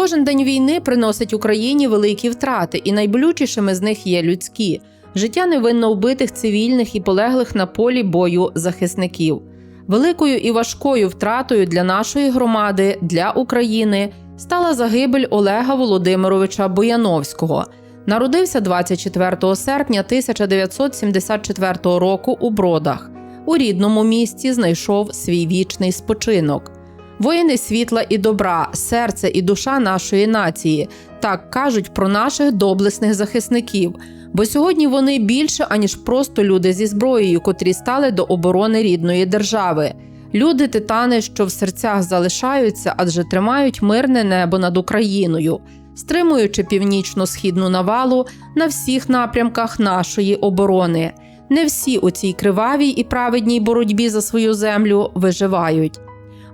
кожен день війни приносить Україні великі втрати, і найболючішими з них є людські життя невинно вбитих цивільних і полеглих на полі бою захисників. Великою і важкою втратою для нашої громади, для України стала загибель Олега Володимировича Бояновського. Народився 24 серпня 1974 року у Бродах. У рідному місті знайшов свій вічний спочинок. Воїни світла і добра, серце і душа нашої нації так кажуть про наших доблесних захисників. Бо сьогодні вони більше аніж просто люди зі зброєю, котрі стали до оборони рідної держави. Люди титани, що в серцях залишаються, адже тримають мирне небо над Україною, стримуючи північно-східну навалу на всіх напрямках нашої оборони. Не всі у цій кривавій і праведній боротьбі за свою землю виживають.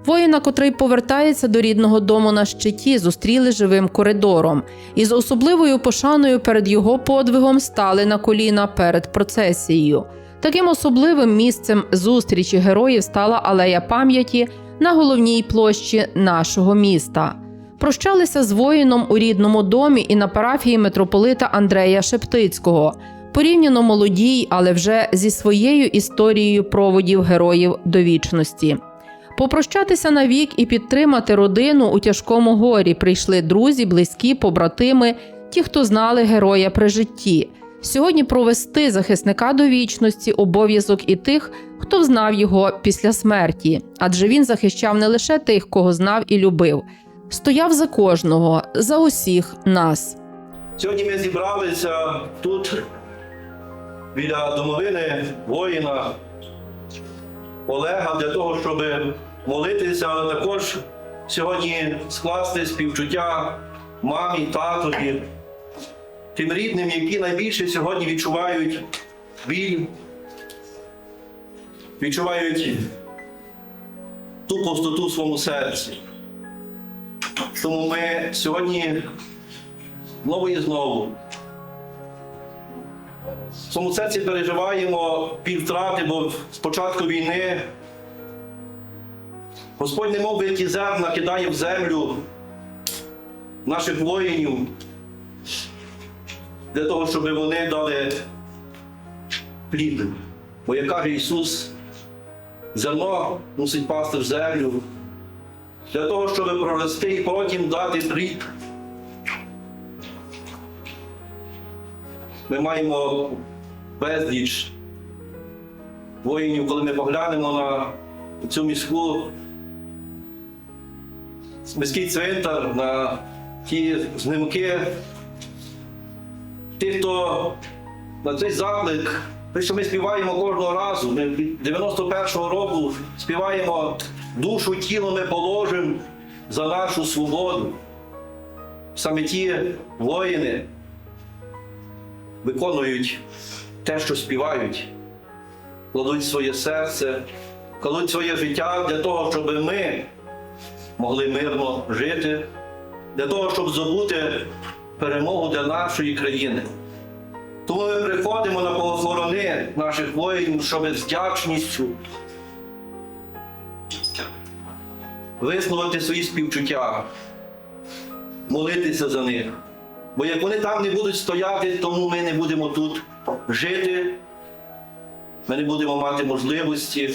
Воїна, котрий повертається до рідного дому на щиті, зустріли живим коридором, і з особливою пошаною перед його подвигом стали на коліна перед процесією. Таким особливим місцем зустрічі героїв стала алея пам'яті на головній площі нашого міста. Прощалися з воїном у рідному домі і на парафії митрополита Андрея Шептицького, порівняно молодій, але вже зі своєю історією проводів героїв до вічності. Попрощатися навік і підтримати родину у тяжкому горі прийшли друзі, близькі, побратими, ті, хто знали героя при житті. Сьогодні провести захисника до вічності обов'язок і тих, хто знав його після смерті, адже він захищав не лише тих, кого знав і любив, стояв за кожного, за усіх нас. Сьогодні ми зібралися тут біля домовини воїна Олега для того, щоб молитися, але також сьогодні скласти співчуття мамі, татові, тим рідним, які найбільше сьогодні відчувають біль, відчувають ту пустоту в своєму серці. Тому ми сьогодні знову і знову. В своєму серці переживаємо півтрати, бо з початку війни Господь немов ті зерна кидає в землю наших воїнів для того, щоб вони дали плід. Бо як каже Ісус, зерно мусить пасти в землю для того, щоб прорости і потім дати плід. Ми маємо безліч воїнів, коли ми поглянемо на цю міську міський цвинтар, на ті знимки. Ті, хто на цей заклик, те, що ми співаємо кожного разу, ми 91-го року співаємо душу тіло ми положимо за нашу свободу. Саме ті воїни виконують те, що співають, кладуть своє серце, кладуть своє життя для того, щоб ми могли мирно жити, для того, щоб здобути перемогу для нашої країни. Тому ми приходимо на похорони наших воїнів, щоб з вдячністю висловити свої співчуття, молитися за них. Бо як вони там не будуть стояти, тому ми не будемо тут жити, ми не будемо мати можливості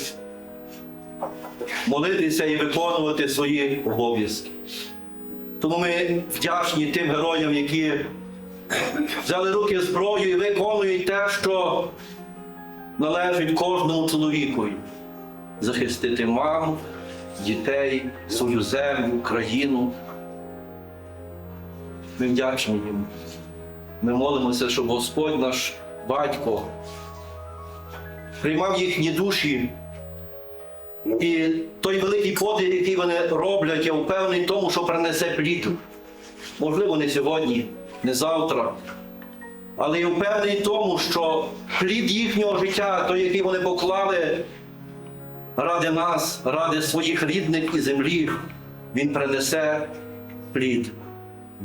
молитися і виконувати свої обов'язки. Тому ми вдячні тим героям, які взяли руки зброю і виконують те, що належить кожному чоловікові захистити маму, дітей, свою землю, країну. Ми вдячні їм. Ми молимося, щоб Господь наш батько приймав їхні душі. І той великий подвиг, який вони роблять, я впевнений в тому, що принесе плід. Можливо, не сьогодні, не завтра. Але я впевнений в тому, що плід їхнього життя, той, який вони поклали ради нас, ради своїх рідних і землі, він принесе плід.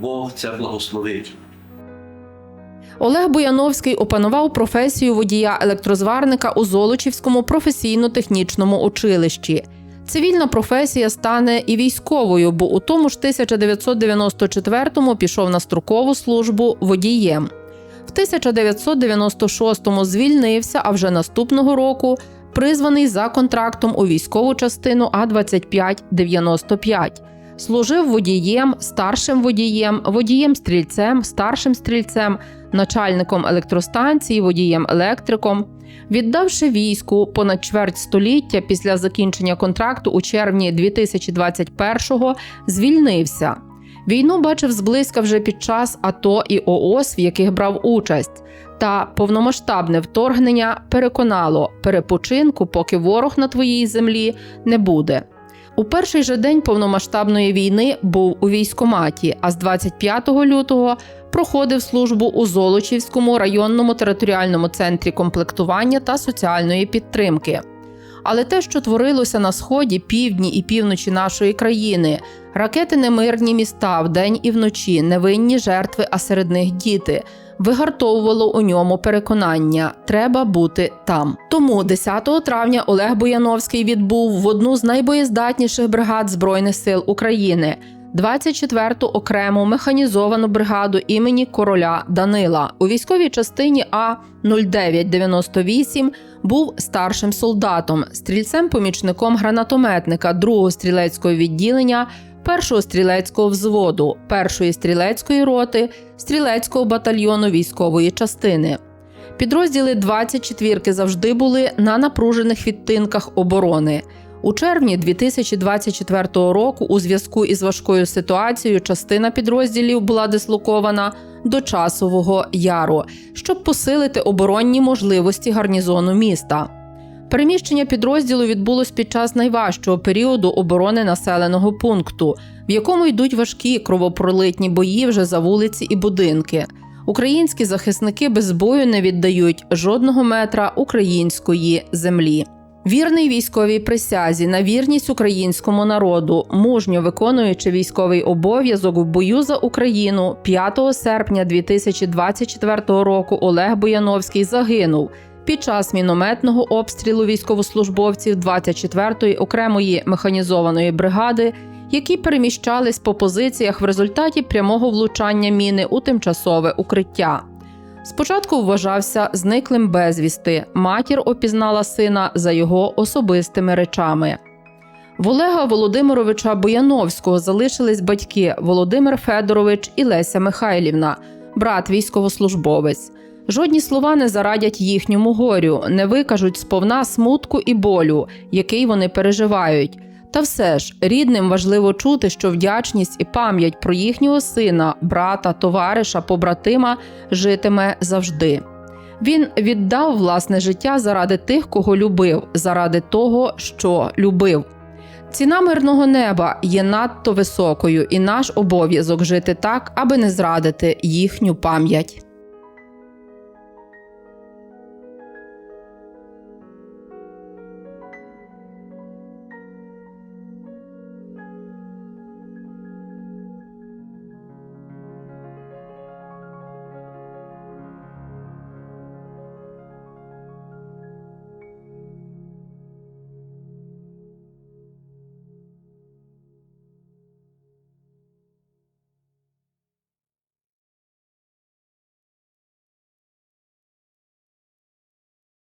Бог це благословить. Олег Бояновський опанував професію водія електрозварника у Золочівському професійно-технічному училищі. Цивільна професія стане і військовою, бо у тому ж 1994-му пішов на строкову службу водієм. В 1996-му звільнився, а вже наступного року призваний за контрактом у військову частину А-2595. Служив водієм, старшим водієм, водієм-стрільцем, старшим стрільцем, начальником електростанції, водієм-електриком. Віддавши війську понад чверть століття після закінчення контракту у червні 2021-го, звільнився. Війну бачив зблизька вже під час АТО і ООС, в яких брав участь. Та повномасштабне вторгнення переконало перепочинку, поки ворог на твоїй землі не буде. У перший же день повномасштабної війни був у військоматі, а з 25 лютого проходив службу у Золочівському районному територіальному центрі комплектування та соціальної підтримки. Але те, що творилося на сході, півдні і півночі нашої країни, ракети немирні міста вдень і вночі, невинні жертви, а серед них діти, вигартовувало у ньому переконання треба бути там. Тому 10 травня Олег Бояновський відбув в одну з найбоєздатніших бригад Збройних сил України. 24-ту окрему механізовану бригаду імені короля Данила у військовій частині А 0998 був старшим солдатом, стрільцем-помічником гранатометника 2-го стрілецького відділення, 1-го стрілецького взводу, 1-ї стрілецької роти, стрілецького батальйону військової частини. Підрозділи 24-ки завжди були на напружених відтинках оборони. У червні 2024 року, у зв'язку із важкою ситуацією, частина підрозділів була дислокована до часового яру, щоб посилити оборонні можливості гарнізону міста. Переміщення підрозділу відбулось під час найважчого періоду оборони населеного пункту, в якому йдуть важкі кровопролитні бої вже за вулиці і будинки. Українські захисники без бою не віддають жодного метра української землі. Вірний військовій присязі на вірність українському народу, мужньо виконуючи військовий обов'язок в бою за Україну 5 серпня 2024 року Олег Бояновський загинув під час мінометного обстрілу військовослужбовців 24-ї окремої механізованої бригади, які переміщались по позиціях в результаті прямого влучання міни у тимчасове укриття. Спочатку вважався зниклим безвісти. Матір опізнала сина за його особистими речами. В Олега Володимировича Бояновського залишились батьки Володимир Федорович і Леся Михайлівна, брат військовослужбовець. Жодні слова не зарадять їхньому горю, не викажуть сповна смутку і болю, який вони переживають. Та все ж рідним важливо чути, що вдячність і пам'ять про їхнього сина, брата, товариша, побратима житиме завжди. Він віддав власне життя заради тих, кого любив, заради того, що любив. Ціна мирного неба є надто високою, і наш обов'язок жити так, аби не зрадити їхню пам'ять.